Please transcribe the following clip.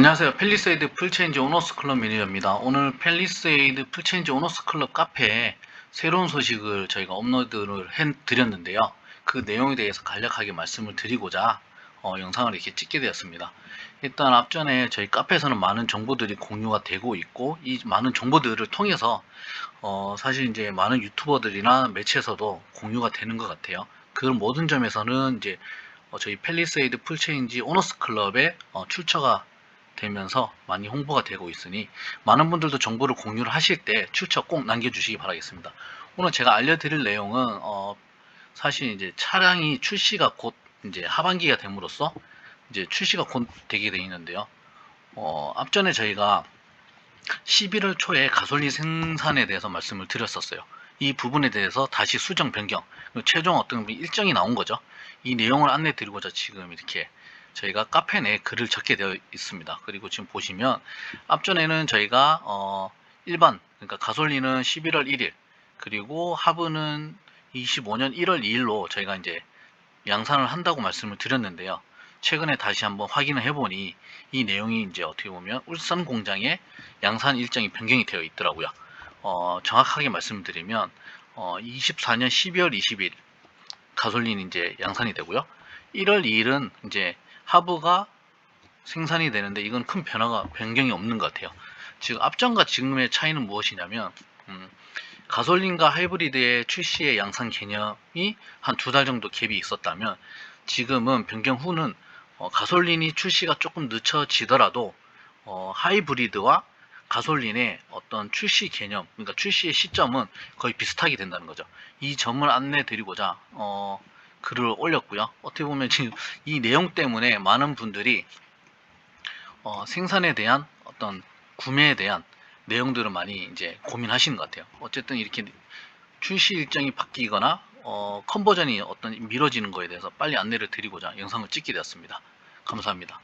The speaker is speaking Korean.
안녕하세요. 펠리세이드 풀체인지 오너스 클럽 매니저입니다. 오늘 펠리세이드 풀체인지 오너스 클럽 카페에 새로운 소식을 저희가 업로드를 해 드렸는데요. 그 내용에 대해서 간략하게 말씀을 드리고자 어, 영상을 이렇게 찍게 되었습니다. 일단 앞전에 저희 카페에서는 많은 정보들이 공유가 되고 있고 이 많은 정보들을 통해서 어, 사실 이제 많은 유튜버들이나 매체에서도 공유가 되는 것 같아요. 그 모든 점에서는 이제 어, 저희 펠리세이드 풀체인지 오너스 클럽에 어, 출처가 되면서 많이 홍보가 되고 있으니 많은 분들도 정보를 공유를 하실 때 출처 꼭 남겨주시기 바라겠습니다. 오늘 제가 알려드릴 내용은 어, 사실 이제 차량이 출시가 곧 이제 하반기가 됨으로써 이제 출시가 곧 되게 되어 있는데요. 어, 앞전에 저희가 11월 초에 가솔린 생산에 대해서 말씀을 드렸었어요. 이 부분에 대해서 다시 수정 변경, 최종 어떤 일정이 나온 거죠. 이 내용을 안내 드리고자 지금 이렇게 저희가 카페 내에 글을 적게 되어 있습니다. 그리고 지금 보시면 앞전에는 저희가 어, 일반 그러니까 가솔린은 11월 1일 그리고 하부는 25년 1월 2일로 저희가 이제 양산을 한다고 말씀을 드렸는데요. 최근에 다시 한번 확인을 해보니 이 내용이 이제 어떻게 보면 울산 공장에 양산 일정이 변경이 되어 있더라고요. 어, 정확하게 말씀드리면 어, 24년 12월 20일 가솔린 이제 양산이 되고요. 1월 2일은 이제 하부가 생산이 되는데 이건 큰 변화가 변경이 없는 것 같아요. 지금 앞전과 지금의 차이는 무엇이냐면 음, 가솔린과 하이브리드의 출시의 양산 개념이 한 두 달 정도 갭이 있었다면 지금은 변경 후는 어, 가솔린이 출시가 조금 늦춰지더라도 어, 하이브리드와 가솔린의 어떤 출시 개념, 그러니까 출시의 시점은 거의 비슷하게 된다는 거죠. 이 점을 안내 드리고자 어, 글을 올렸고요. 어떻게 보면 지금 이 내용 때문에 많은 분들이 어, 생산에 대한 어떤 구매에 대한 내용들을 많이 이제 고민하시는 것 같아요. 어쨌든 이렇게 출시 일정이 바뀌거나 어, 컨버전이 어떤 미뤄지는 거에 대해서 빨리 안내를 드리고자 영상을 찍게 되었습니다. 감사합니다.